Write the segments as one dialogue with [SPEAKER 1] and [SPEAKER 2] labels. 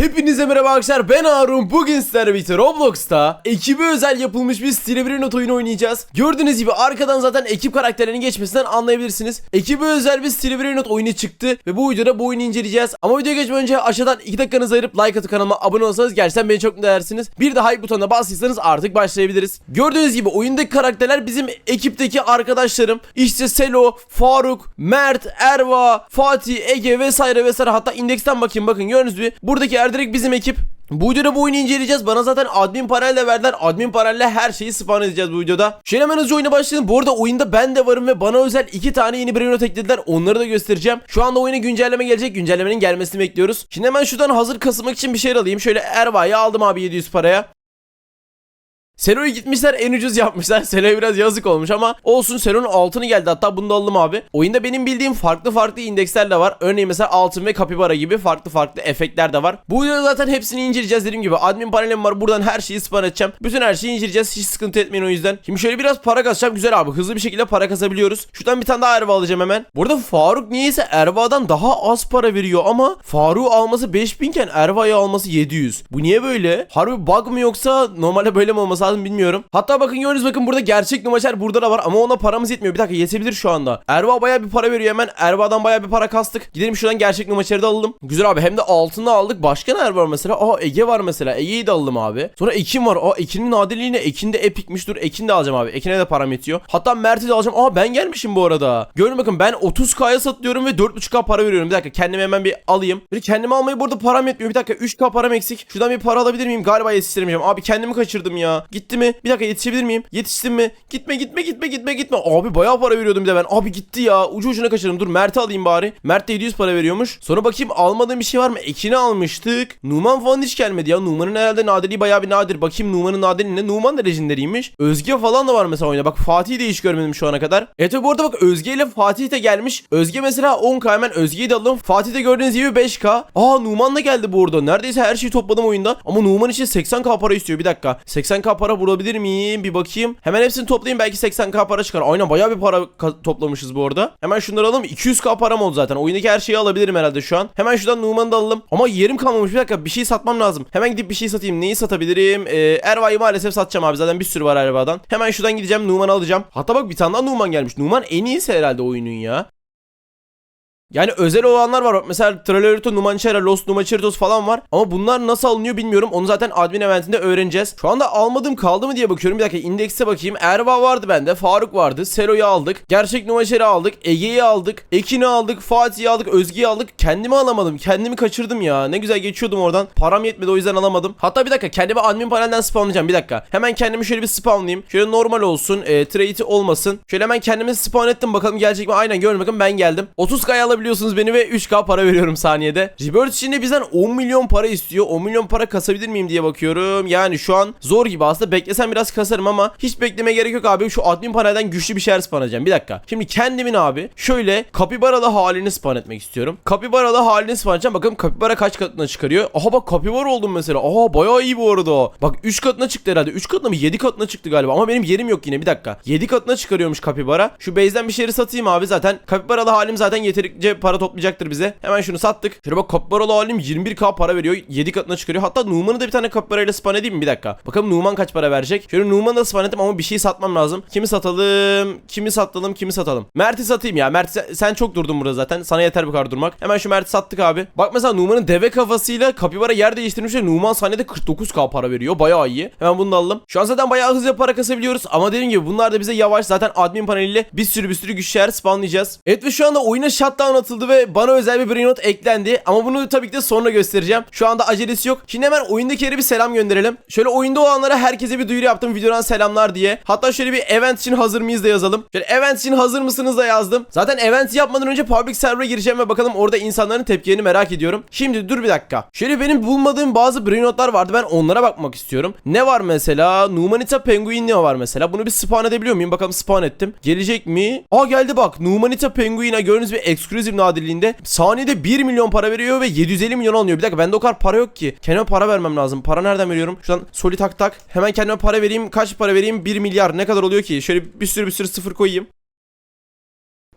[SPEAKER 1] Hepinize merhaba arkadaşlar ben Harun. Bugün sizlerle birlikte Roblox'ta ekibi özel yapılmış bir Stile not oyunu oynayacağız. Gördüğünüz gibi arkadan zaten ekip karakterlerinin geçmesinden anlayabilirsiniz. Ekibi özel bir Stile not oyunu çıktı ve bu videoda bu oyunu inceleyeceğiz. Ama videoya geçmeden önce aşağıdan 2 dakikanızı ayırıp like atıp kanalıma abone olsanız gerçekten beni çok mutlu Bir de hype butonuna bastıysanız artık başlayabiliriz. Gördüğünüz gibi oyundaki karakterler bizim ekipteki arkadaşlarım. İşte Selo, Faruk, Mert, Erva, Fatih, Ege vesaire vesaire. Hatta indeksten bakayım bakın gördünüz mü buradaki erdirek bizim ekip bu videoda bu oyunu inceleyeceğiz. Bana zaten admin parayla verdiler. Admin parayla her şeyi spawn edeceğiz bu videoda. Şöyle hemen hızlıca oyuna başlayalım. Bu arada oyunda ben de varım ve bana özel iki tane yeni brain rot eklediler. Onları da göstereceğim. Şu anda oyuna güncelleme gelecek. Güncellemenin gelmesini bekliyoruz. Şimdi hemen şuradan hazır kasılmak için bir şeyler alayım. Şöyle Erva'yı aldım abi 700 paraya. Selo'yu gitmişler en ucuz yapmışlar. Selo'ya biraz yazık olmuş ama olsun Selo'nun altını geldi. Hatta bunu da aldım abi. Oyunda benim bildiğim farklı farklı indeksler de var. Örneğin mesela altın ve kapibara gibi farklı farklı efektler de var. Bu videoda zaten hepsini inceleyeceğiz dediğim gibi. Admin panelim var. Buradan her şeyi spawn edeceğim. Bütün her şeyi inceleyeceğiz. Hiç sıkıntı etmeyin o yüzden. Şimdi şöyle biraz para kasacağım. Güzel abi. Hızlı bir şekilde para kasabiliyoruz. Şuradan bir tane daha Erva alacağım hemen. Burada Faruk niyeyse Erva'dan daha az para veriyor ama Faruk'u alması 5000 iken Erva'yı alması 700. Bu niye böyle? Harbi bug mı yoksa normalde böyle mi olması lazım bilmiyorum. Hatta bakın gördünüz bakın burada gerçek numaçer burada da var ama ona paramız yetmiyor. Bir dakika yetebilir şu anda. Erva baya bir para veriyor hemen. Erva'dan baya bir para kastık. Gidelim şuradan gerçek numaçeri de alalım. Güzel abi hem de altını aldık. Başka ne var mesela? Aa Ege var mesela. Ege'yi de alalım abi. Sonra Ekin var. Aa Ekin'in nadirliğine Ekin de epikmiş. Dur Ekin de alacağım abi. Ekin'e de param yetiyor. Hatta Mert'i de alacağım. Aa ben gelmişim bu arada. Görün bakın ben 30k'ya satıyorum ve 4.5k para veriyorum. Bir dakika kendime hemen bir alayım. Bir kendime almayı burada param yetmiyor. Bir dakika 3k param eksik. Şuradan bir para alabilir miyim? Galiba yetiştiremeyeceğim. Abi kendimi kaçırdım ya. Gitti mi? Bir dakika yetişebilir miyim? Yetiştim mi? Gitme gitme gitme gitme gitme. Abi bayağı para veriyordum bir de ben. Abi gitti ya. Ucu ucuna kaçırdım. Dur Mert'i alayım bari. Mert de 700 para veriyormuş. Sonra bakayım almadığım bir şey var mı? Ekin'i almıştık. Numan falan hiç gelmedi ya. Numan'ın herhalde nadirliği bayağı bir nadir. Bakayım Numan'ın nadirliği ne? Numan da lejenderiymiş. Özge falan da var mesela oyunda. Bak Fatih'i de hiç görmedim şu ana kadar. Evet bu arada bak Özge ile Fatih de gelmiş. Özge mesela 10k hemen Özge'yi de alalım. Fatih de gördüğünüz gibi 5k. Aa Numan da geldi bu arada. Neredeyse her şeyi topladım oyunda. Ama Numan için 80k para istiyor. Bir dakika. 80k para bulabilir miyim? Bir bakayım. Hemen hepsini toplayayım belki 80k para çıkar. Aynen bayağı bir para toplamışız bu arada. Hemen şunları alalım. 200k param oldu zaten. Oyundaki her şeyi alabilirim herhalde şu an. Hemen şuradan Numan'ı da alalım. Ama yerim kalmamış. Bir dakika bir şey satmam lazım. Hemen gidip bir şey satayım. Neyi satabilirim? Ee, Erva'yı maalesef satacağım abi. Zaten bir sürü var Erva'dan. Hemen şuradan gideceğim Numan'ı alacağım. Hatta bak bir tane daha Numan gelmiş. Numan en iyisi herhalde oyunun ya. Yani özel olanlar var. Mesela Tralerito, Numançera, Los Numaçeritos falan var. Ama bunlar nasıl alınıyor bilmiyorum. Onu zaten admin eventinde öğreneceğiz. Şu anda almadığım kaldı mı diye bakıyorum. Bir dakika indekse bakayım. Erva vardı bende. Faruk vardı. Selo'yu aldık. Gerçek Numaçeri aldık. Ege'yi aldık. Ekin'i aldık. Fatih'i aldık. Özge'yi aldık. Kendimi alamadım. Kendimi kaçırdım ya. Ne güzel geçiyordum oradan. Param yetmedi o yüzden alamadım. Hatta bir dakika kendimi admin panelden spawnlayacağım. Bir dakika. Hemen kendimi şöyle bir spawnlayayım. Şöyle normal olsun. E, trade'i olmasın. Şöyle hemen kendimi spawn ettim. Bakalım gelecek mi? Aynen görün bakın ben geldim. 30k alabiliyorsunuz beni ve 3k para veriyorum saniyede. Rebirth için de bizden 10 milyon para istiyor. 10 milyon para kasabilir miyim diye bakıyorum. Yani şu an zor gibi aslında. Beklesem biraz kasarım ama hiç bekleme gerek yok abi. Şu admin panelden güçlü bir şeyler spawn edeceğim. Bir dakika. Şimdi kendimin abi şöyle kapibaralı halini spawn etmek istiyorum. Kapibaralı halini spawn edeceğim. Bakalım kapibara kaç katına çıkarıyor. Aha bak kapibara oldum mesela. Aha bayağı iyi bu arada. Bak 3 katına çıktı herhalde. 3 katına mı? 7 katına çıktı galiba. Ama benim yerim yok yine. Bir dakika. 7 katına çıkarıyormuş kapibara. Şu base'den bir şeyleri satayım abi zaten. Kapibaralı halim zaten yeterince para toplayacaktır bize. Hemen şunu sattık. Şöyle bak kapibaralı halim 21k para veriyor. 7 katına çıkarıyor. Hatta Numan'ı da bir tane kapibarayla spawn edeyim mi? Bir dakika. Bakalım Numan kaç para verecek. Şöyle Numan'ı da spawn ettim ama bir şey satmam lazım. Kimi satalım? Kimi satalım? Kimi satalım? Mert'i satayım ya. Mert sen, çok durdun burada zaten. Sana yeter bu kadar durmak. Hemen şu Mert'i sattık abi. Bak mesela Numan'ın deve kafasıyla kapibara yer değiştirmiş ve Numan saniyede 49k para veriyor. Bayağı iyi. Hemen bunu da alalım. Şu an zaten bayağı hızlı para kasabiliyoruz. Ama dediğim gibi bunlar da bize yavaş zaten admin paneliyle bir sürü bir sürü güçler spawnlayacağız. Evet ve şu anda oyuna shutdown atıldı ve bana özel bir brain eklendi. Ama bunu tabii ki de sonra göstereceğim. Şu anda acelesi yok. Şimdi hemen oyundaki yere bir selam gönderelim. Şöyle oyunda olanlara herkese bir duyuru yaptım videodan selamlar diye. Hatta şöyle bir event için hazır mıyız da yazalım. Şöyle event için hazır mısınız da yazdım. Zaten event yapmadan önce public server'a gireceğim ve bakalım orada insanların tepkilerini merak ediyorum. Şimdi dur bir dakika. Şöyle benim bulmadığım bazı brain vardı. Ben onlara bakmak istiyorum. Ne var mesela? Numanita Penguin ne var mesela? Bunu bir spawn edebiliyor muyum? Bakalım spawn ettim. Gelecek mi? Aa geldi bak. Numanita Penguin'e gördüğünüz bir exclusive nadirliğinde saniyede 1 milyon para veriyor ve 750 milyon alınıyor. Bir dakika bende o kadar para yok ki. Kendime para vermem lazım. Para nereden veriyorum? Şuradan soli tak tak. Hemen kendime para vereyim. Kaç para vereyim? 1 milyar. Ne kadar oluyor ki? Şöyle bir sürü bir sürü sıfır koyayım.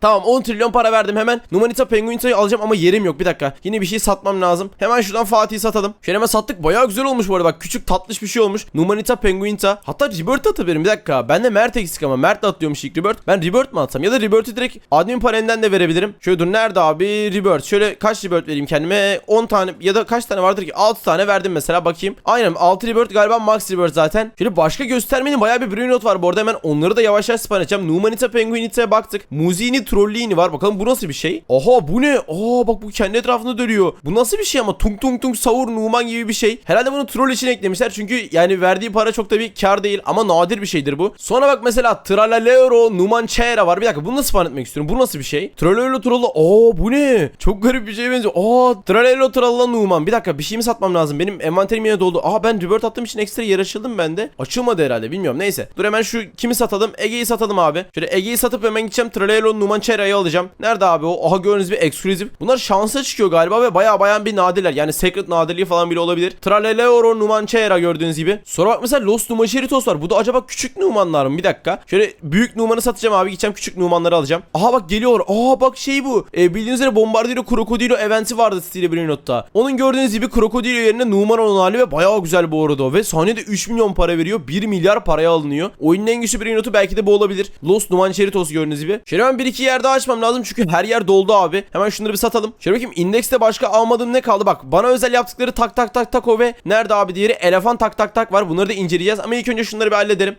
[SPEAKER 1] Tamam 10 trilyon para verdim hemen. Numanita Penguinita'yı alacağım ama yerim yok. Bir dakika. Yine bir şey satmam lazım. Hemen şuradan Fatih'i satalım. Şöyle hemen sattık. Bayağı güzel olmuş bu arada. Bak küçük tatlış bir şey olmuş. Numanita Penguinita. Hatta Rebirth atabilirim. Bir dakika. Ben de Mert eksik ama. Mert de atlıyormuş ilk Rebirth. Ben Rebirth mi atsam? Ya da Rebirth'i direkt admin panelinden de verebilirim. Şöyle dur nerede abi? Rebirth. Şöyle kaç Rebirth vereyim kendime? 10 tane ya da kaç tane vardır ki? 6 tane verdim mesela bakayım. Aynen 6 Rebirth galiba max Rebirth zaten. Şöyle başka göstermenin bayağı bir Brain Rot var. Bu arada hemen onları da yavaş yavaş spawn edeceğim. Numanita Penguinita'ya baktık. Muzini Trollini var. Bakalım bu nasıl bir şey? Aha bu ne? Aa bak bu kendi etrafında dönüyor. Bu nasıl bir şey ama? Tung tung tung savur Numan gibi bir şey. Herhalde bunu troll için eklemişler. Çünkü yani verdiği para çok da bir kar değil ama nadir bir şeydir bu. Sonra bak mesela Tralalero Numanchera var. Bir dakika bunu nasıl spawn etmek istiyorum? Bu nasıl bir şey? Tralalero Tralla. Aa bu ne? Çok garip bir şeye benziyor. Aa Tralalero Tralla Numan. Bir dakika bir şey mi satmam lazım? Benim envanterim yine doldu. Aa ben Rebirth attığım için ekstra yer açıldı mı bende? Açılmadı herhalde bilmiyorum. Neyse. Dur hemen şu kimi satalım? Ege'yi satalım abi. Şöyle Ege'yi satıp hemen gideceğim. Tralalero Numanchera'yı alacağım. Nerede abi o? Aha gördüğünüz bir eksklusif. Bunlar şansa çıkıyor galiba ve baya baya bir nadirler. Yani secret nadirliği falan bile olabilir. Traleleoro Numanchera gördüğünüz gibi. Sonra bak mesela Los Numacheritos var. Bu da acaba küçük Numanlar mı? Bir dakika. Şöyle büyük Numan'ı satacağım abi. Gideceğim küçük Numan'ları alacağım. Aha bak geliyor. Aa bak şey bu. E, bildiğiniz üzere Bombardiro Krokodilo eventi vardı Stile Brinott'ta. Onun gördüğünüz gibi Krokodilo yerine Numan olan hali ve bayağı güzel bu arada. Ve saniyede 3 milyon para veriyor. 1 milyar paraya alınıyor. Oyunun en güçlü Brinott'u belki de bu olabilir. Los Numancheritos gördüğünüz gibi. Şöyle hemen bir iki yer açmam lazım çünkü her yer doldu abi. Hemen şunları bir satalım. Şöyle bakayım indekste başka almadığım ne kaldı? Bak bana özel yaptıkları tak tak tak tak o ve nerede abi diğeri elefant tak tak tak var. Bunları da inceleyeceğiz ama ilk önce şunları bir hallederim.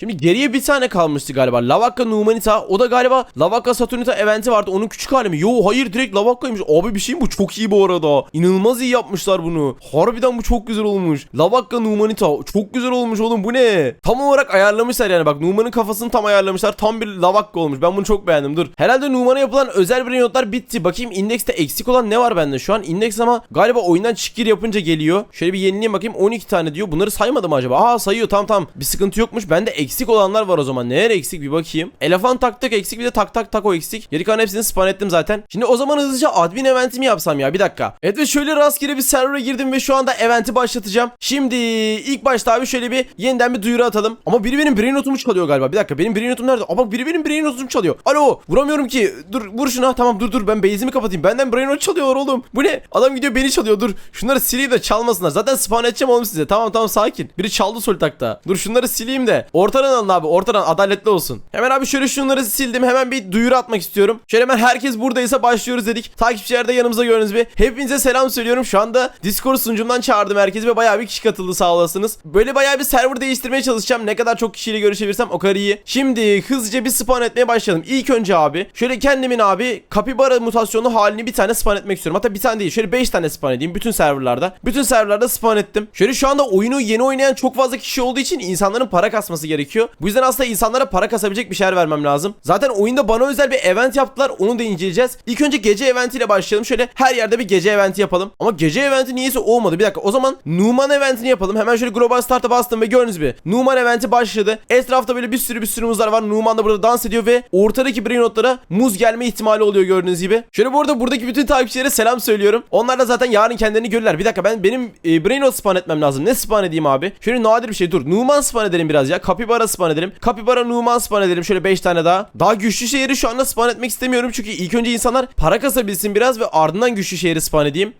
[SPEAKER 1] Şimdi geriye bir tane kalmıştı galiba. Lavakka Numanita. O da galiba Lavakka Saturnita eventi vardı. Onun küçük hali mi? Yo hayır direkt Lavakka'ymış. Abi bir şey mi bu? Çok iyi bu arada. İnanılmaz iyi yapmışlar bunu. Harbiden bu çok güzel olmuş. Lavakka Numanita. Çok güzel olmuş oğlum bu ne? Tam olarak ayarlamışlar yani. Bak Numan'ın kafasını tam ayarlamışlar. Tam bir Lavakka olmuş. Ben bunu çok beğendim. Dur. Herhalde Numan'a yapılan özel bir notlar bitti. Bakayım indekste eksik olan ne var bende şu an? İndeks ama galiba oyundan çıkgir yapınca geliyor. Şöyle bir yenileyim bakayım. 12 tane diyor. Bunları saymadı mı acaba? Aa sayıyor. Tam tam. Bir sıkıntı yokmuş. Bende eksik olanlar var o zaman. Neler eksik bir bakayım. Elefant tak tak eksik bir de tak tak tak o eksik. Geri kalan hepsini spawn ettim zaten. Şimdi o zaman hızlıca admin eventimi yapsam ya bir dakika. Evet ve şöyle rastgele bir server'a girdim ve şu anda eventi başlatacağım. Şimdi ilk başta abi şöyle bir yeniden bir duyuru atalım. Ama biri benim brain notumu çalıyor galiba. Bir dakika benim brain notum nerede? Aa biri benim brain notumu çalıyor. Alo vuramıyorum ki. Dur vur şuna. Tamam dur dur ben base'imi kapatayım. Benden brain not çalıyorlar oğlum. Bu ne? Adam gidiyor beni çalıyor. Dur. Şunları sileyim de çalmasınlar. Zaten spawn edeceğim oğlum size. Tamam tamam sakin. Biri çaldı solitakta. Dur şunları sileyim de. Ortadan alın abi. Ortadan adaletli olsun. Hemen abi şöyle şunları sildim. Hemen bir duyuru atmak istiyorum. Şöyle hemen herkes buradaysa başlıyoruz dedik. Takipçiler de yanımızda gördüğünüz gibi. Hepinize selam söylüyorum. Şu anda Discord sunucumdan çağırdım herkesi ve bayağı bir kişi katıldı sağ olasınız. Böyle bayağı bir server değiştirmeye çalışacağım. Ne kadar çok kişiyle görüşebilirsem o kadar iyi. Şimdi hızlıca bir spawn etmeye başlayalım. İlk önce abi şöyle kendimin abi kapibara mutasyonu halini bir tane spawn etmek istiyorum. Hatta bir tane değil. Şöyle 5 tane spawn edeyim bütün serverlarda. Bütün serverlarda spawn ettim. Şöyle şu anda oyunu yeni oynayan çok fazla kişi olduğu için insanların para kasması gerekiyor. Bu yüzden aslında insanlara para kasabilecek bir şeyler vermem lazım. Zaten oyunda bana özel bir event yaptılar. Onu da inceleyeceğiz. İlk önce gece eventiyle başlayalım. Şöyle her yerde bir gece eventi yapalım. Ama gece eventi niyeyse olmadı. Bir dakika. O zaman Numan eventini yapalım. Hemen şöyle global start'a bastım ve gördüğünüz gibi Numan eventi başladı. Etrafta böyle bir sürü bir sürü muzlar var. Numan da burada dans ediyor ve ortadaki brain notlara muz gelme ihtimali oluyor gördüğünüz gibi. Şöyle bu arada buradaki bütün takipçilere selam söylüyorum. Onlar da zaten yarın kendilerini görürler. Bir dakika ben benim e, brain not spawn etmem lazım. Ne spawn edeyim abi? Şöyle nadir bir şey. Dur. Numan spawn edelim biraz ya. Kapibara spawn edelim. Kapibara Numan spawn edelim. Şöyle 5 tane daha. Daha güçlü şehri şu anda spawn etmek istemiyorum. Çünkü ilk önce insanlar para kasabilsin biraz ve ardından güçlü şehri spawn edeyim.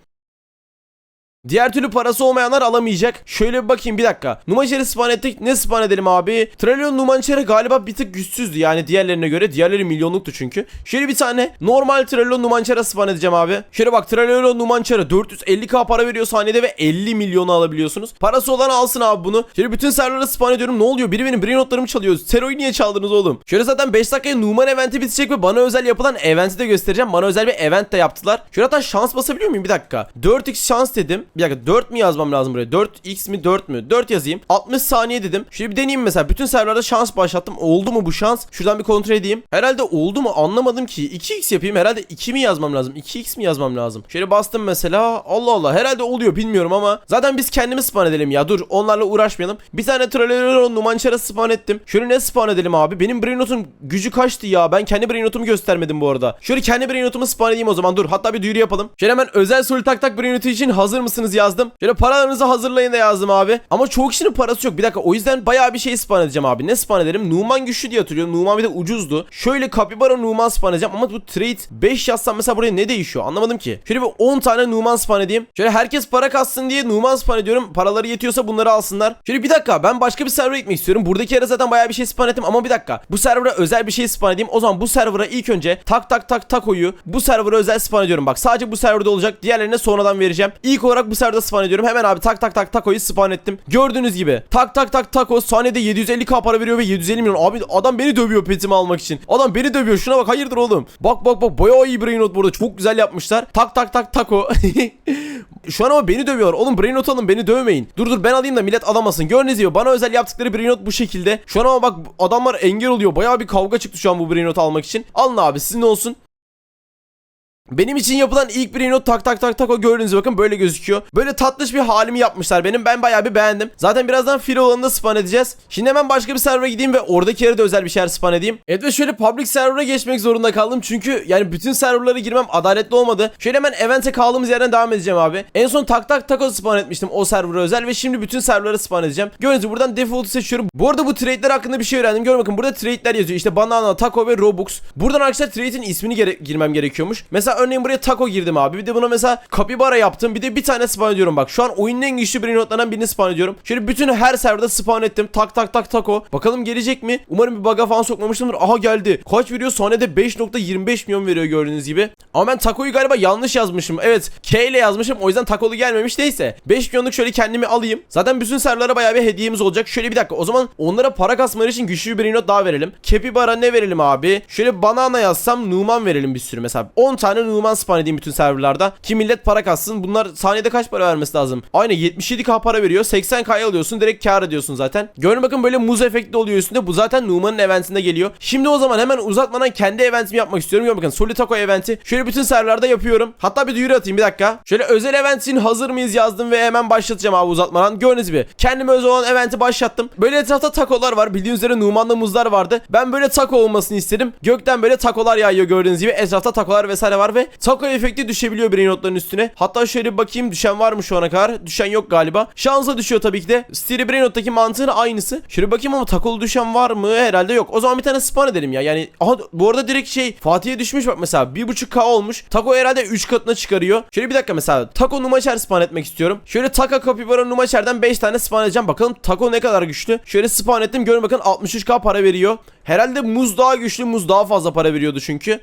[SPEAKER 1] Diğer türlü parası olmayanlar alamayacak. Şöyle bir bakayım bir dakika. Numançer'i spawn ettik. Ne spawn edelim abi? Trillion Numançer'i galiba bir tık güçsüzdü yani diğerlerine göre. Diğerleri milyonluktu çünkü. Şöyle bir tane normal Trillion Numançer'e spawn edeceğim abi. Şöyle bak Trillion Numançer'e 450k para veriyor saniyede ve 50 milyonu alabiliyorsunuz. Parası olan alsın abi bunu. Şöyle bütün serverlara spawn ediyorum. Ne oluyor? Biri benim brain notlarımı çalıyor. Sero'yu niye çaldınız oğlum? Şöyle zaten 5 dakikaya Numan eventi bitecek ve bana özel yapılan eventi de göstereceğim. Bana özel bir event de yaptılar. Şöyle hatta şans basabiliyor muyum? Bir dakika. 4x şans dedim. Bir dakika 4 mi yazmam lazım buraya? 4x mi 4 mü? 4 yazayım. 60 saniye dedim. Şöyle bir deneyeyim mesela. Bütün serverlarda şans başlattım. Oldu mu bu şans? Şuradan bir kontrol edeyim. Herhalde oldu mu anlamadım ki. 2x yapayım. Herhalde 2 mi yazmam lazım? 2x mi yazmam lazım? Şöyle bastım mesela. Allah Allah. Herhalde oluyor bilmiyorum ama. Zaten biz kendimiz spawn edelim ya. Dur onlarla uğraşmayalım. Bir tane Trollerero Numançara spawn ettim. Şöyle ne spawn edelim abi? Benim brain notum gücü kaçtı ya? Ben kendi brain notumu göstermedim bu arada. Şöyle kendi brain notumu spawn edeyim o zaman. Dur hatta bir duyuru yapalım. Şöyle hemen özel soru tak tak brain notu için hazır mısın? Yapamazsınız yazdım. Şöyle paralarınızı hazırlayın da yazdım abi. Ama çoğu kişinin parası yok. Bir dakika o yüzden bayağı bir şey spawn edeceğim abi. Ne spawn ederim? Numan güçlü diye hatırlıyorum. Numan bir de ucuzdu. Şöyle Capybara Numan spawn edeceğim ama bu trade 5 yazsam mesela buraya ne değişiyor? Anlamadım ki. Şöyle bir 10 tane Numan spawn edeyim. Şöyle herkes para kassın diye Numan spawn ediyorum. Paraları yetiyorsa bunları alsınlar. Şöyle bir dakika ben başka bir server'a gitmek istiyorum. Buradaki yere zaten bayağı bir şey spawn ettim ama bir dakika. Bu server'a özel bir şey spawn edeyim. O zaman bu server'a ilk önce tak tak tak takoyu bu server'a özel spawn ediyorum. Bak sadece bu serverda olacak. Diğerlerine sonradan vereceğim. İlk olarak bu serverda spawn ediyorum. Hemen abi tak tak tak takoyu spawn ettim. Gördüğünüz gibi tak tak tak tako saniyede 750k para veriyor ve 750 milyon. Abi adam beni dövüyor petimi almak için. Adam beni dövüyor. Şuna bak hayırdır oğlum. Bak bak bak bayağı iyi brain not burada. Çok güzel yapmışlar. Tak tak tak tako. Şu an ama beni dövüyorlar. Oğlum brain not alın beni dövmeyin. Dur dur ben alayım da millet alamasın. Gördüğünüz gibi bana özel yaptıkları brain not bu şekilde. Şu an ama bak adamlar engel oluyor. Bayağı bir kavga çıktı şu an bu brain not almak için. Alın abi sizin olsun. Benim için yapılan ilk bir not tak tak tak tak o gördüğünüz bakın böyle gözüküyor. Böyle tatlış bir halimi yapmışlar benim. Ben bayağı bir beğendim. Zaten birazdan filo alanında spawn edeceğiz. Şimdi hemen başka bir server'a gideyim ve oradaki yere de özel bir şeyler spawn edeyim. Evet ve şöyle public server'a geçmek zorunda kaldım. Çünkü yani bütün serverlara girmem adaletli olmadı. Şöyle hemen event'e kaldığımız yerden devam edeceğim abi. En son tak tak tako spawn etmiştim o server'a özel ve şimdi bütün serverlara spawn edeceğim. Gördüğünüz gibi buradan default'u seçiyorum. Bu arada bu trade'ler hakkında bir şey öğrendim. Görün bakın burada trade'ler yazıyor. İşte banana, taco ve robux. Buradan arkadaşlar trade'in ismini gere- girmem gerekiyormuş. Mesela örneğin buraya taco girdim abi. Bir de buna mesela kapibara yaptım. Bir de bir tane spawn ediyorum bak. Şu an oyunun en güçlü bir notlarından birini spawn ediyorum. Şöyle bütün her serverda spawn ettim. Tak tak tak taco. Bakalım gelecek mi? Umarım bir bug'a falan sokmamışımdır. Aha geldi. Kaç veriyor? Saniyede 5.25 milyon veriyor gördüğünüz gibi. Ama ben tacoyu galiba yanlış yazmışım. Evet K ile yazmışım. O yüzden takolu gelmemiş. Neyse. 5 milyonluk şöyle kendimi alayım. Zaten bütün serverlara bayağı bir hediyemiz olacak. Şöyle bir dakika. O zaman onlara para kasmaları için güçlü bir not daha verelim. Capybara ne verelim abi? Şöyle banana yazsam Numan verelim bir sürü. Mesela 10 tane Numan spawn edeyim bütün serverlarda. Ki millet para kassın. Bunlar saniyede kaç para vermesi lazım? Aynen 77k para veriyor. 80k'ya alıyorsun. Direkt kar ediyorsun zaten. Görün bakın böyle muz efekti oluyor üstünde. Bu zaten Numan'ın eventinde geliyor. Şimdi o zaman hemen uzatmadan kendi eventimi yapmak istiyorum. Görün bakın Solitaco eventi. Şöyle bütün serverlarda yapıyorum. Hatta bir duyuru atayım bir dakika. Şöyle özel event hazır mıyız yazdım ve hemen başlatacağım abi uzatmadan. Gördüğünüz gibi kendime özel olan eventi başlattım. Böyle etrafta takolar var. Bildiğiniz üzere Numan'da muzlar vardı. Ben böyle taco olmasını istedim. Gökten böyle takolar yağıyor gördüğünüz gibi. Etrafta takolar vesaire var ve taco efekti düşebiliyor brain notların üstüne. Hatta şöyle bir bakayım düşen var mı şu ana kadar? Düşen yok galiba. Şansa düşüyor tabii ki de. Stereo brain nottaki mantığın aynısı. Şöyle bakayım ama takolu düşen var mı? Herhalde yok. O zaman bir tane spawn edelim ya. Yani aha bu arada direkt şey Fatih'e düşmüş bak mesela 1.5k olmuş. Taco herhalde 3 katına çıkarıyor. Şöyle bir dakika mesela Taco Numaçer spawn etmek istiyorum. Şöyle Taka Capybara Numaçer'den 5 tane spawn edeceğim. Bakalım Taco ne kadar güçlü. Şöyle spawn ettim. Görün bakın 63k para veriyor. Herhalde muz daha güçlü. Muz daha fazla para veriyordu çünkü.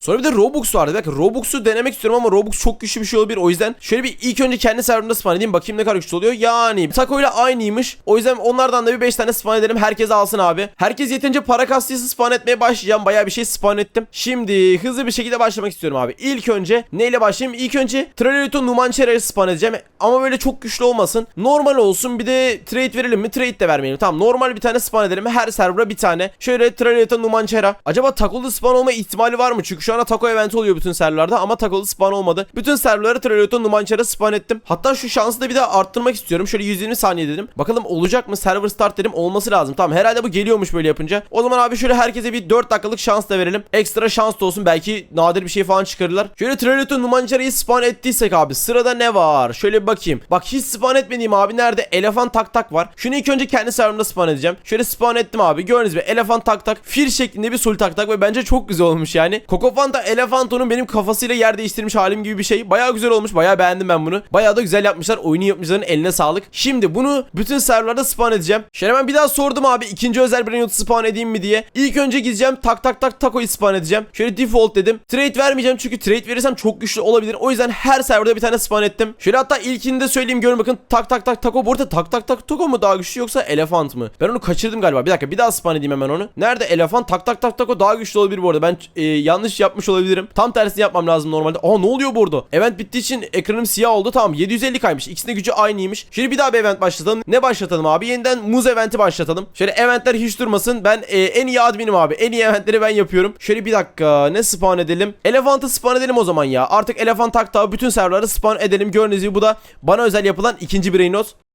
[SPEAKER 1] Sonra bir de Robux vardı. Bak Robux'u denemek istiyorum ama Robux çok güçlü bir şey olabilir. O yüzden şöyle bir ilk önce kendi serverımda spawn edeyim. Bakayım ne kadar güçlü oluyor. Yani Taco ile aynıymış. O yüzden onlardan da bir 5 tane spawn edelim. Herkes alsın abi. Herkes yeterince para kastıysa spawn etmeye başlayacağım. Bayağı bir şey spawn ettim. Şimdi hızlı bir şekilde başlamak istiyorum abi. İlk önce neyle başlayayım? İlk önce Tralito Numanchera'yı spawn edeceğim. Ama böyle çok güçlü olmasın. Normal olsun. Bir de trade verelim mi? Trade de vermeyelim. Tamam normal bir tane spawn edelim. Her server'a bir tane. Şöyle Tralito Numanchera. Acaba Taco'lu spawn olma ihtimali var mı? Çünkü şu anda Taco eventi oluyor bütün serverlarda ama Taco'lu spawn olmadı. Bütün serverlara Tralito Numanchera spawn ettim. Hatta şu şansı da bir daha arttırmak istiyorum. Şöyle 120 saniye dedim. Bakalım olacak mı? Server start dedim. Olması lazım. Tamam herhalde bu geliyormuş böyle yapınca. O zaman abi şöyle herkese bir 4 dakikalık şans da verelim. Ekstra şans da olsun. Belki nadir bir şey falan çıkarırlar. Şöyle Tralito Numanchera'yı spawn ettiysek abi sırada ne var? Şöyle bir bakayım. Bak hiç spawn etmediğim abi nerede? Elefant tak tak var. Şunu ilk önce kendi serverımda spawn edeceğim. Şöyle spawn ettim abi. Gördüğünüz gibi elefant tak tak. Fir şeklinde bir sul tak tak ve bence çok güzel olmuş yani. Kokofanta Elefanto'nun benim kafasıyla yer değiştirmiş halim gibi bir şey. Bayağı güzel olmuş. Bayağı beğendim ben bunu. Bayağı da güzel yapmışlar. Oyunu yapmışların eline sağlık. Şimdi bunu bütün serverlarda spawn edeceğim. Şöyle hemen bir daha sordum abi. ikinci özel bir spawn edeyim mi diye. İlk önce gideceğim. Tak tak tak takoyu spawn edeceğim. Şöyle default dedim. Trade vermeyeceğim çünkü trade verirsem çok güçlü olabilir. O yüzden her serverda bir tane spawn ettim. Şöyle hatta ilkini de söyleyeyim görün bakın. Tak tak tak tako. Bu arada tak tak tak tako mu daha güçlü yoksa elefant mı? Ben onu kaçırdım galiba. Bir dakika bir daha spawn edeyim hemen onu. Nerede elefant? Tak tak tak tako daha güçlü olabilir bu arada. Ben e, yanlış yapmış olabilirim. Tam tersini yapmam lazım normalde. Aa ne oluyor burada? Event bittiği için ekranım siyah oldu. Tamam 750 kaymış. İkisinin gücü aynıymış. Şimdi bir daha bir event başlatalım. Ne başlatalım abi? Yeniden muz eventi başlatalım. Şöyle eventler hiç durmasın. Ben e, en iyi adminim abi. En iyi eventleri ben yapıyorum. Şöyle bir dakika ne spawn edelim? Elefantı spawn edelim o zaman ya. Artık elefant takta bütün serverları spawn edelim. Gördüğünüz gibi bu da bana özel yapılan ikinci brain not.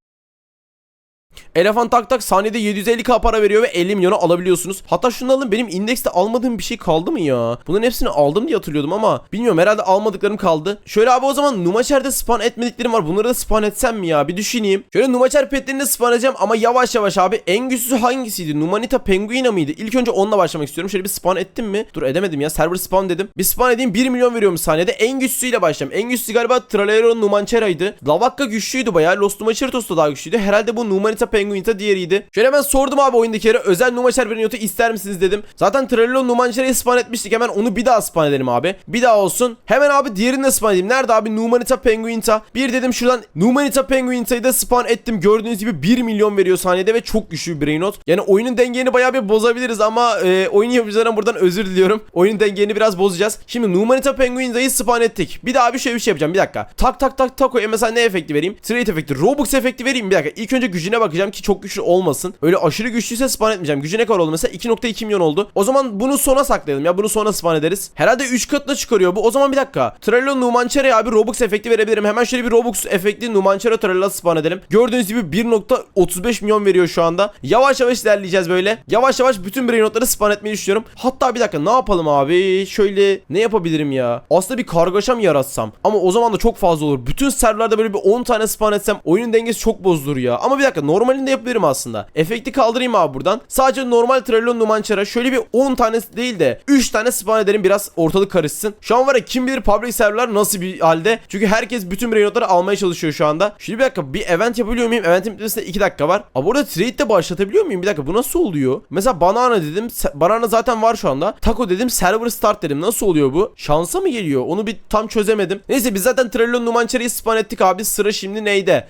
[SPEAKER 1] Elefant tak tak saniyede 750k para veriyor ve 50 milyonu alabiliyorsunuz. Hatta şunu alın benim indekste almadığım bir şey kaldı mı ya? Bunların hepsini aldım diye hatırlıyordum ama bilmiyorum herhalde almadıklarım kaldı. Şöyle abi o zaman Numaçer'de spawn etmediklerim var. Bunları da spawn etsem mi ya? Bir düşüneyim. Şöyle Numaçer petlerini spawn edeceğim ama yavaş yavaş abi. En güçlüsü hangisiydi? Numanita Penguina mıydı? İlk önce onunla başlamak istiyorum. Şöyle bir spawn ettim mi? Dur edemedim ya. Server spawn dedim. Bir spawn edeyim 1 milyon veriyormuş saniyede. En güçlüsüyle başlayayım. En güçlüsü galiba Tralero Numancera'ydı. Lavakka güçlüydü bayağı. Lost Numacertos da daha güçlüydü. Herhalde bu Numanita Penguinita diğeriydi. Şöyle hemen sordum abi oyundakilere. Özel Numacer Brinotu ister misiniz dedim. Zaten Tralero Numancera'yı spawn etmiştik. Hemen onu bir daha spawn edelim abi. Bir daha olsun. Hemen abi diğerini de spawn edeyim. Nerede abi? Numanita Penguinta. Bir dedim şuradan Numanita Penguinta'yı da spawn ettim. Gördüğünüz gibi 1 milyon veriyor saniyede ve çok güçlü bir Brainot. Yani oyunun dengeni bayağı bir bozabiliriz ama e, oyun yapıcılarına buradan özür diliyorum. Oyunun dengeni biraz bozacağız. Şimdi Numanita Penguinta'yı spawn ettik. Bir daha bir şöyle bir şey yapacağım. Bir dakika. Tak tak tak takoya mesela ne efekti vereyim? Trade efekti. Robux efekti vereyim. Bir dakika. İlk önce gücüne bakacağım ki çok güçlü olmasın. Öyle aşırı güçlüyse spawn etmeyeceğim. Gücü ne kadar oldu mesela? 2.2 milyon oldu. O zaman bunu sona saklayalım ya. Bunu sonra spawn ederiz. Herhalde 3 katına çıkarıyor bu. O zaman bir dakika. Trello Numancera'ya abi Robux efekti verebilirim. Hemen şöyle bir Robux efekti Numancera Trello spawn edelim. Gördüğünüz gibi 1.35 milyon veriyor şu anda. Yavaş yavaş ilerleyeceğiz böyle. Yavaş yavaş bütün brain notları spawn etmeyi düşünüyorum. Hatta bir dakika ne yapalım abi? Şöyle ne yapabilirim ya? Aslında bir kargaşa mı yaratsam? Ama o zaman da çok fazla olur. Bütün serverlarda böyle bir 10 tane spawn etsem oyunun dengesi çok bozulur ya. Ama bir dakika normalinde yapabilirim aslında. Efekti kaldırayım abi buradan. Sadece normal Trello Numancara şöyle bir 10 tane değil de 3 tane spawn edelim biraz ortalık karışsın. Şu an var ya kim bilir public serverlar nasıl bir halde. Çünkü herkes bütün brain notları almaya çalışıyor şu anda. Şimdi bir dakika bir event yapabiliyor muyum? Eventin bitmesine 2 dakika var. Aa burada trade de başlatabiliyor muyum? Bir dakika bu nasıl oluyor? Mesela banana dedim. Banana zaten var şu anda. Taco dedim. Server start dedim. Nasıl oluyor bu? Şansa mı geliyor? Onu bir tam çözemedim. Neyse biz zaten Trello Numancera'yı spawn ettik abi. Sıra şimdi neyde?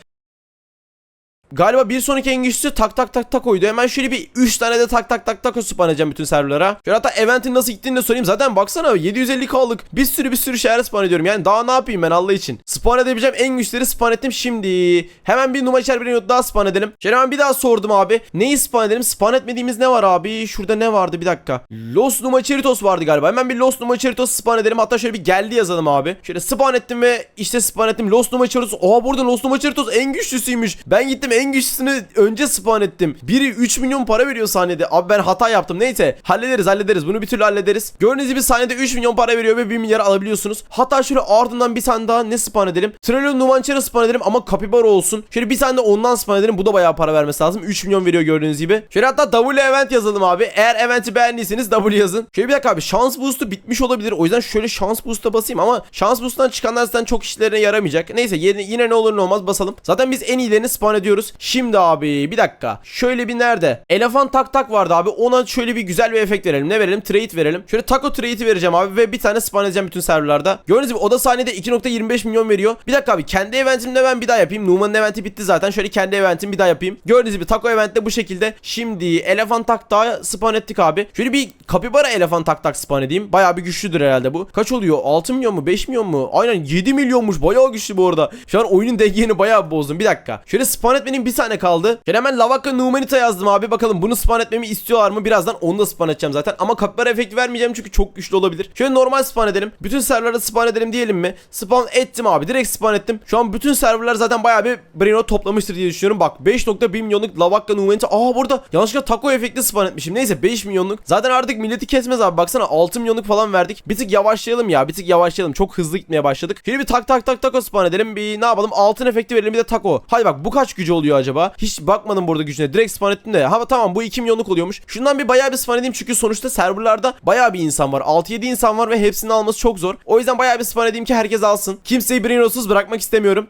[SPEAKER 1] Galiba bir sonraki en güçlüsü tak tak tak tak oydu. Hemen şöyle bir 3 tane de tak tak tak tak spawn edeceğim bütün serverlara. Şöyle hatta eventin nasıl gittiğini de sorayım. Zaten baksana 750k'lık bir sürü bir sürü şeyler spawn ediyorum. Yani daha ne yapayım ben Allah için. Spawn edebileceğim en güçleri spawn ettim şimdi. Hemen bir numara içer bir not daha spawn edelim. Şöyle hemen bir daha sordum abi. Neyi spawn edelim? Spawn etmediğimiz ne var abi? Şurada ne vardı bir dakika. Los Numacheritos vardı galiba. Hemen bir Los Numacheritos spawn edelim. Hatta şöyle bir geldi yazalım abi. Şöyle spawn ettim ve işte spawn ettim. Los Numacheritos. Oha burada Los Numacheritos en güçlüsüymüş. Ben gittim en güçlüsünü önce spawn ettim. Biri 3 milyon para veriyor saniyede. Abi ben hata yaptım. Neyse hallederiz hallederiz. Bunu bir türlü hallederiz. Gördüğünüz gibi saniyede 3 milyon para veriyor ve 1 milyar alabiliyorsunuz. Hatta şöyle ardından bir tane daha ne spawn edelim? Trello Numançera spawn edelim ama Capybara olsun. Şöyle bir tane de ondan spawn edelim. Bu da bayağı para vermesi lazım. 3 milyon veriyor gördüğünüz gibi. Şöyle hatta W event yazalım abi. Eğer eventi beğendiyseniz W yazın. Şöyle bir dakika abi şans boost'u bitmiş olabilir. O yüzden şöyle şans boost'a basayım ama şans boost'tan çıkanlar zaten çok işlerine yaramayacak. Neyse yine, yine ne olur ne olmaz basalım. Zaten biz en iyilerini spawn ediyoruz. Şimdi abi bir dakika. Şöyle bir nerede? Elefant tak tak vardı abi. Ona şöyle bir güzel bir efekt verelim. Ne verelim? Trade verelim. Şöyle taco trade'i vereceğim abi ve bir tane spawn edeceğim bütün serverlarda. Gördüğünüz gibi o da saniyede 2.25 milyon veriyor. Bir dakika abi kendi eventimde ben bir daha yapayım. Numan'ın eventi bitti zaten. Şöyle kendi eventim bir daha yapayım. Gördüğünüz gibi taco eventte bu şekilde. Şimdi elefant tak daha spawn ettik abi. Şöyle bir kapibara elefant tak tak spawn edeyim. Bayağı bir güçlüdür herhalde bu. Kaç oluyor? 6 milyon mu? 5 milyon mu? Aynen 7 milyonmuş. Bayağı güçlü bu arada. Şu an oyunun dengesini bayağı bozdum. Bir dakika. Şöyle spawn etmenin bir tane kaldı. Şöyle hemen Lavaka Numanita yazdım abi. Bakalım bunu spawn etmemi istiyorlar mı? Birazdan onu da spawn edeceğim zaten. Ama kapibara efekti vermeyeceğim çünkü çok güçlü olabilir. Şöyle normal spawn edelim. Bütün serverlarda spawn edelim diyelim mi? Spawn ettim abi. Direkt spawn ettim. Şu an bütün serverlar zaten bayağı bir Brino toplamıştır diye düşünüyorum. Bak 5.1 milyonluk Lavaka Numanita. Aa burada yanlışlıkla taco efekti spawn etmişim. Neyse 5 milyonluk. Zaten artık milleti kesmez abi. Baksana 6 milyonluk falan verdik. Bir tık yavaşlayalım ya. Bir tık yavaşlayalım. Çok hızlı gitmeye başladık. Şöyle bir tak tak tak taco spawn edelim. Bir ne yapalım? Altın efekti verelim bir de taco. Hadi bak bu kaç gücü oluyor acaba? Hiç bakmadım burada gücüne. Direkt spawn ettim de. Ha tamam bu 2 milyonluk oluyormuş. Şundan bir bayağı bir spawn edeyim çünkü sonuçta serverlarda bayağı bir insan var. 6-7 insan var ve hepsini alması çok zor. O yüzden bayağı bir spawn edeyim ki herkes alsın. Kimseyi Brinos'uz bırakmak istemiyorum.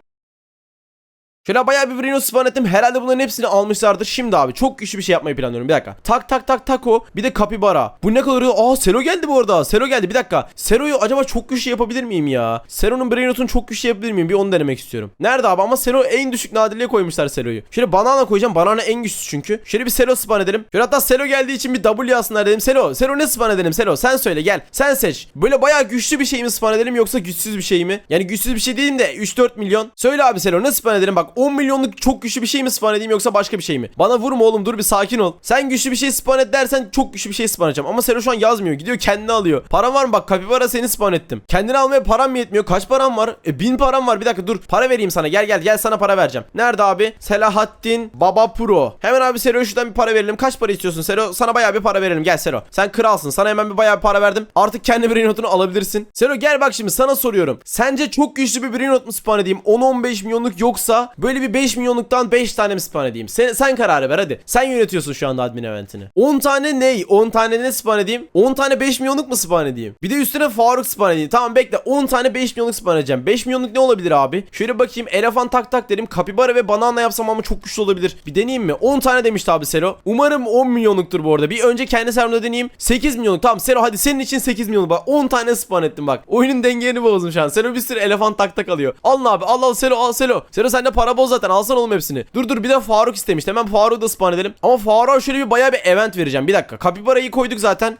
[SPEAKER 1] Şöyle bayağı bir Brino spawn ettim. Herhalde bunların hepsini almışlardır. Şimdi abi çok güçlü bir şey yapmayı planlıyorum. Bir dakika. Tak tak tak taco. Bir de kapibara. Bu ne kadar? Aa Sero geldi bu arada. Sero geldi. Bir dakika. Sero'yu acaba çok güçlü yapabilir miyim ya? Sero'nun Brainot'unu çok güçlü yapabilir miyim? Bir onu denemek istiyorum. Nerede abi? Ama Sero en düşük nadirliğe koymuşlar Sero'yu. Şöyle banana koyacağım. Banana en güçlüsü çünkü. Şöyle bir Sero spawn edelim. Şöyle hatta Sero geldiği için bir W yazsınlar dedim. Sero. Sero ne spawn edelim? Sero sen söyle gel. Sen seç. Böyle bayağı güçlü bir şey mi spawn edelim yoksa güçsüz bir şey mi? Yani güçsüz bir şey değil de 3-4 milyon. Söyle abi Sero ne spawn edelim? Bak 10 milyonluk çok güçlü bir şey mi spawn edeyim yoksa başka bir şey mi? Bana vurma oğlum dur bir sakin ol. Sen güçlü bir şey spawn et dersen çok güçlü bir şey spawn edeceğim. Ama Sero şu an yazmıyor. Gidiyor kendini alıyor. Param var mı bak kapibara seni spawn ettim. Kendini almaya param mı yetmiyor? Kaç param var? E 1000 param var. Bir dakika dur. Para vereyim sana. Gel gel gel sana para vereceğim. Nerede abi? Selahattin Baba Pro. Hemen abi Sero şuradan bir para verelim. Kaç para istiyorsun Sero? Sana bayağı bir para verelim. Gel Sero. Sen kralsın. Sana hemen bir bayağı bir para verdim. Artık kendi brain notunu alabilirsin. Sero gel bak şimdi sana soruyorum. Sence çok güçlü bir brain not mu spawn edeyim? 10-15 milyonluk yoksa böyle bir 5 milyonluktan 5 tane mi spawn edeyim? Sen, sen kararı ver hadi. Sen yönetiyorsun şu anda admin eventini. 10 tane ney? 10 tane ne spawn edeyim? 10 tane 5 milyonluk mu spawn edeyim? Bir de üstüne Faruk spawn edeyim. Tamam bekle 10 tane 5 milyonluk spawn edeceğim. 5 milyonluk ne olabilir abi? Şöyle bakayım elefant tak tak derim. Kapibara ve banana yapsam ama çok güçlü olabilir. Bir deneyeyim mi? 10 tane demişti abi Sero. Umarım 10 milyonluktur bu arada. Bir önce kendi serverımda deneyeyim. 8 milyonluk. Tamam Sero hadi senin için 8 milyonluk. Bak 10 tane spawn ettim bak. Oyunun dengeni bozdum şu an. Sero bir sürü elefant tak tak alıyor. Alın abi al al Sero al Sero. Sero sende para boz zaten. Alsana oğlum hepsini. Dur dur bir de Faruk istemişti. Hemen Faruk'u da spawn edelim. Ama Faruk'a şöyle bir bayağı bir event vereceğim. Bir dakika. Kapibara'yı koyduk zaten.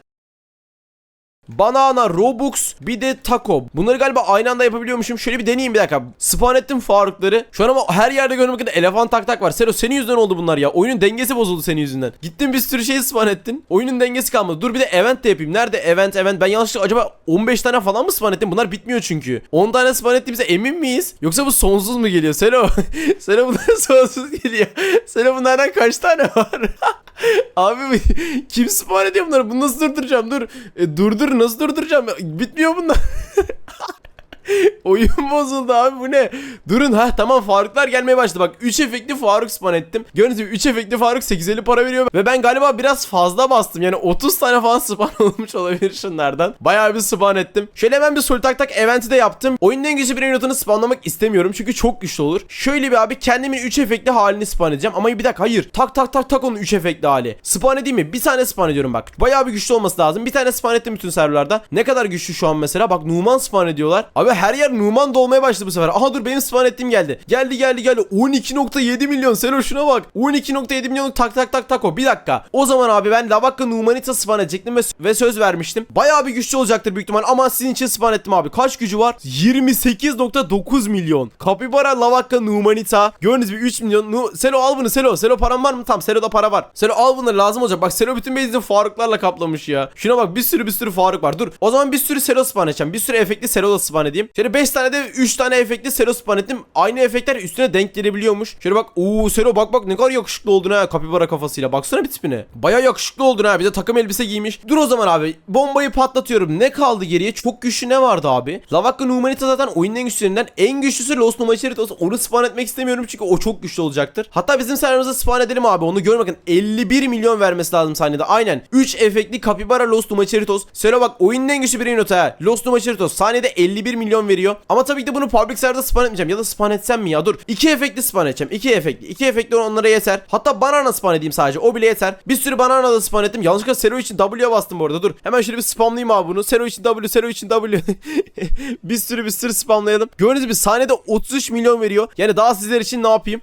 [SPEAKER 1] Banana, Robux, bir de taco. Bunları galiba aynı anda yapabiliyormuşum. Şöyle bir deneyeyim bir dakika. Spawn ettim Farukları. Şu an ama her yerde görmek bakın elefant tak tak var. Sero senin yüzünden oldu bunlar ya. Oyunun dengesi bozuldu senin yüzünden. Gittin bir sürü şey spawn ettin. Oyunun dengesi kalmadı. Dur bir de event de yapayım. Nerede event event? Ben yanlışlıkla acaba 15 tane falan mı spawn ettim? Bunlar bitmiyor çünkü. 10 tane spawn ettiğimize emin miyiz? Yoksa bu sonsuz mu geliyor? Sero. Sero bunlar sonsuz geliyor. Sero bunlardan kaç tane var? Abi kim spawn ediyor bunları? Bunu nasıl durduracağım? Dur. E, durdur nasıl durduracağım? Bitmiyor bunlar. Oyun bozuldu abi bu ne? Durun ha tamam Faruklar gelmeye başladı. Bak 3 efekli Faruk spawn ettim. Gördüğünüz gibi 3 efekli Faruk 850 para veriyor. Ve ben galiba biraz fazla bastım. Yani 30 tane falan spawn olmuş olabilir şunlardan. Bayağı bir spawn ettim. Şöyle hemen bir sol tak tak eventi de yaptım. Oyunun en güçlü bir notunu spawnlamak istemiyorum. Çünkü çok güçlü olur. Şöyle bir abi kendimin 3 efekli halini spawn edeceğim. Ama bir dakika hayır. Tak tak tak tak onun 3 efekli hali. Spawn edeyim mi? Bir tane spawn ediyorum bak. Bayağı bir güçlü olması lazım. Bir tane spawn ettim bütün serverlarda. Ne kadar güçlü şu an mesela. Bak Numan spawn ediyorlar. Abi her yer Numan dolmaya başladı bu sefer. Aha dur benim spawn ettiğim geldi. Geldi geldi geldi. 12.7 milyon. Selo şuna bak. 12.7 milyonluk tak tak tak tak o. Bir dakika. O zaman abi ben Lavakka Numanita spawn edecektim ve, ve söz vermiştim. Bayağı bir güçlü olacaktır büyük ihtimal ama sizin için spawn ettim abi. Kaç gücü var? 28.9 milyon. Kapibara Lavakka Numanita. Gördüğünüz gibi 3 milyon. Nu Selo al bunu Selo. Selo param var mı? Tamam Selo'da para var. Selo al bunları lazım olacak. Bak Selo bütün base'ini Faruklarla kaplamış ya. Şuna bak bir sürü bir sürü Faruk var. Dur. O zaman bir sürü Selo spawn edeceğim. Bir sürü efektli Selo da spawn edeyim. Şöyle 5 tane de 3 tane efektli Selo spawn ettim. Aynı efektler üstüne denk gelebiliyormuş. Şöyle bak. Oo Selo bak bak ne kadar yakışıklı oldun ha kapibara kafasıyla. Baksana bir tipine. Baya yakışıklı oldun ha. Bir de takım elbise giymiş. Dur o zaman abi. Bombayı patlatıyorum. Ne kaldı geriye? Çok güçlü ne vardı abi? Lavakka Numanita zaten oyunun en güçlülerinden. En güçlüsü Los Numacheritos. Onu spawn etmek istemiyorum çünkü o çok güçlü olacaktır. Hatta bizim serverımıza spawn edelim abi. Onu gör bakın. 51 milyon vermesi lazım saniyede. Aynen. 3 efektli Capybara Los Numacheritos. Söyle bak oyunun en güçlü bir nota ha. Los Numacheritos. Saniyede 51 milyon veriyor. Ama tabii ki de bunu public serverda spawn etmeyeceğim. Ya da spawn etsem mi ya? Dur. 2 efektli spawn edeceğim. 2 efektli. 2 efektli onlara yeter. Hatta banana spawn edeyim sadece. O bile yeter. Bir sürü banana da spawn ettim. Yanlışlıkla Sero için W'ye bastım bu arada. Dur. Hemen şöyle bir spamlayayım abi bunu. Sero için W, Sero için W. bir sürü bir sürü spamlayalım. Gördüğünüz gibi saniyede 33 milyon veriyor. Yani daha sizler için ne yapayım?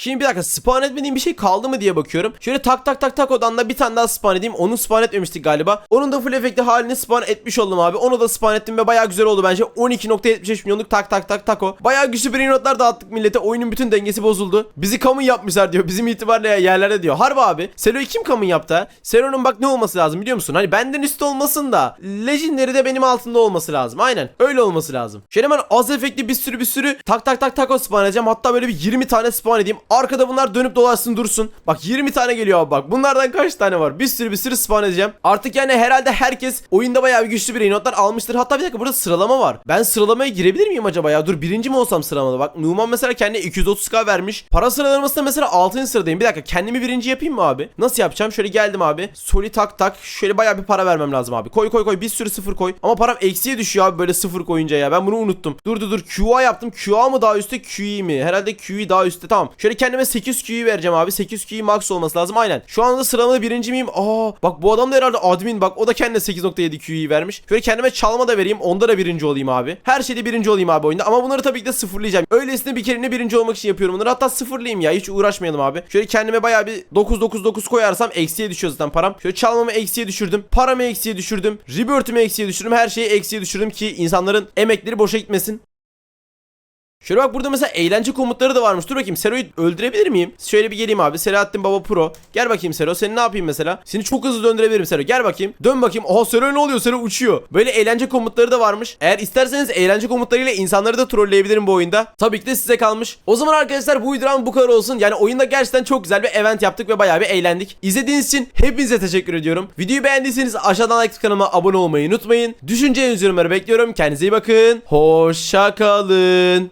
[SPEAKER 1] Şimdi bir dakika spawn etmediğim bir şey kaldı mı diye bakıyorum. Şöyle tak tak tak tak odan da bir tane daha spawn edeyim. Onu spawn etmemiştik galiba. Onun da full efekti halini spawn etmiş oldum abi. Onu da spawn ettim ve bayağı güzel oldu bence. 12.75 milyonluk tak tak tak tak o. Bayağı güçlü bir notlar dağıttık millete. Oyunun bütün dengesi bozuldu. Bizi kamun yapmışlar diyor. Bizim itibarla yerlerde diyor. Harbi abi. Selo'yu kim kamun yaptı ha? Selo'nun bak ne olması lazım biliyor musun? Hani benden üstte olmasın da. Legendary de benim altında olması lazım. Aynen. Öyle olması lazım. Şöyle hemen az efekti bir sürü bir sürü tak tak tak tak o spawn edeceğim. Hatta böyle bir 20 tane spawn edeyim. Arkada bunlar dönüp dolaşsın dursun. Bak 20 tane geliyor abi bak. Bunlardan kaç tane var? Bir sürü bir sürü spawn edeceğim. Artık yani herhalde herkes oyunda bayağı güçlü bir notlar almıştır. Hatta bir dakika burada sıralama var. Ben sıralamaya girebilir miyim acaba ya? Dur birinci mi olsam sıralamada? Bak Numan mesela kendine 230k vermiş. Para sıralamasında mesela 6. sıradayım. Bir dakika kendimi birinci yapayım mı abi? Nasıl yapacağım? Şöyle geldim abi. Soli tak tak. Şöyle bayağı bir para vermem lazım abi. Koy koy koy. Bir sürü sıfır koy. Ama param eksiye düşüyor abi böyle sıfır koyunca ya. Ben bunu unuttum. Dur dur dur. QA yaptım. QA mı daha üstte? QE mi? Herhalde QE daha üstte. Tamam. Şöyle kendime 8 QE vereceğim abi. 8 QE max olması lazım. Aynen. Şu anda sıralamada birinci miyim? Aa bak bu adam da herhalde admin. Bak o da kendine 8.7 QE vermiş. Şöyle kendime çalma da vereyim. Onda da birinci olayım abi. Her şeyde birinci olayım abi oyunda. Ama bunları tabii ki de sıfırlayacağım. Öylesine bir kerine birinci olmak için yapıyorum bunları. Hatta sıfırlayayım ya. Hiç uğraşmayalım abi. Şöyle kendime bayağı bir 9 9 9 koyarsam eksiye düşüyor zaten param. Şöyle çalmamı eksiye düşürdüm. Paramı eksiye düşürdüm. Rebirth'ümü eksiye düşürdüm. Her şeyi eksiye düşürdüm ki insanların emekleri boşa gitmesin. Şöyle bak burada mesela eğlence komutları da varmış. Dur bakayım Sero'yu öldürebilir miyim? Şöyle bir geleyim abi. Selahattin Baba Pro. Gel bakayım Sero. Seni ne yapayım mesela? Seni çok hızlı döndürebilirim Sero. Gel bakayım. Dön bakayım. Oha Sero ne oluyor? Sero uçuyor. Böyle eğlence komutları da varmış. Eğer isterseniz eğlence komutlarıyla insanları da trolleyebilirim bu oyunda. Tabii ki de size kalmış. O zaman arkadaşlar bu videodan bu kadar olsun. Yani oyunda gerçekten çok güzel bir event yaptık ve bayağı bir eğlendik. İzlediğiniz için hepinize teşekkür ediyorum. Videoyu beğendiyseniz aşağıdan like kanalıma abone olmayı unutmayın. Düşünce yorumları bekliyorum. Kendinize iyi bakın. Hoşça kalın.